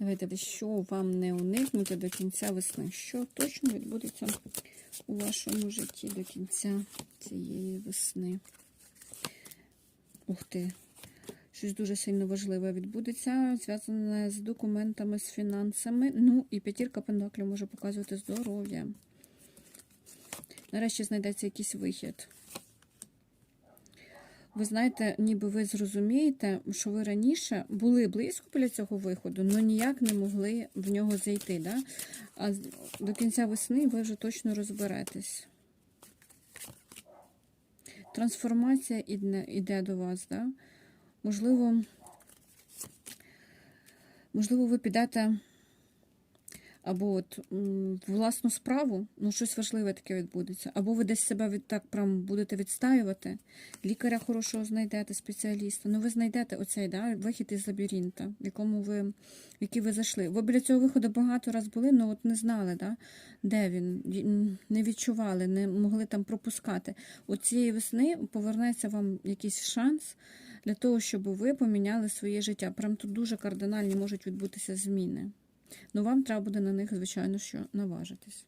Давайте, що вам не уникнути до кінця весни? Що точно відбудеться у вашому житті до кінця цієї весни? Ух ти! Щось дуже сильно важливе відбудеться, зв'язане з документами, з фінансами. Ну, і п'ятірка пентаклів може показувати здоров'я. Нарешті знайдеться якийсь вихід. Ви знаєте, ніби ви зрозумієте, що ви раніше були близько біля цього виходу, але ніяк не могли в нього зайти. Да? А до кінця весни ви вже точно розберетесь. Трансформація іде до вас, да? Можливо, можливо, ви підете або от власну справу, ну щось важливе таке відбудеться, або ви десь себе від, так прям будете відстаювати, лікаря хорошого знайдете, спеціаліста. Ну, ви знайдете оцей да, вихід із лабіринта, в якому ви, в який ви зайшли. Ви біля цього виходу багато раз були, але от не знали, да, де він, не відчували, не могли там пропускати. От цієї весни повернеться вам якийсь шанс для того, щоб ви поміняли своє життя. Прям тут дуже кардинальні можуть відбутися зміни. Ну, вам треба буде на них, звичайно, що наважитись.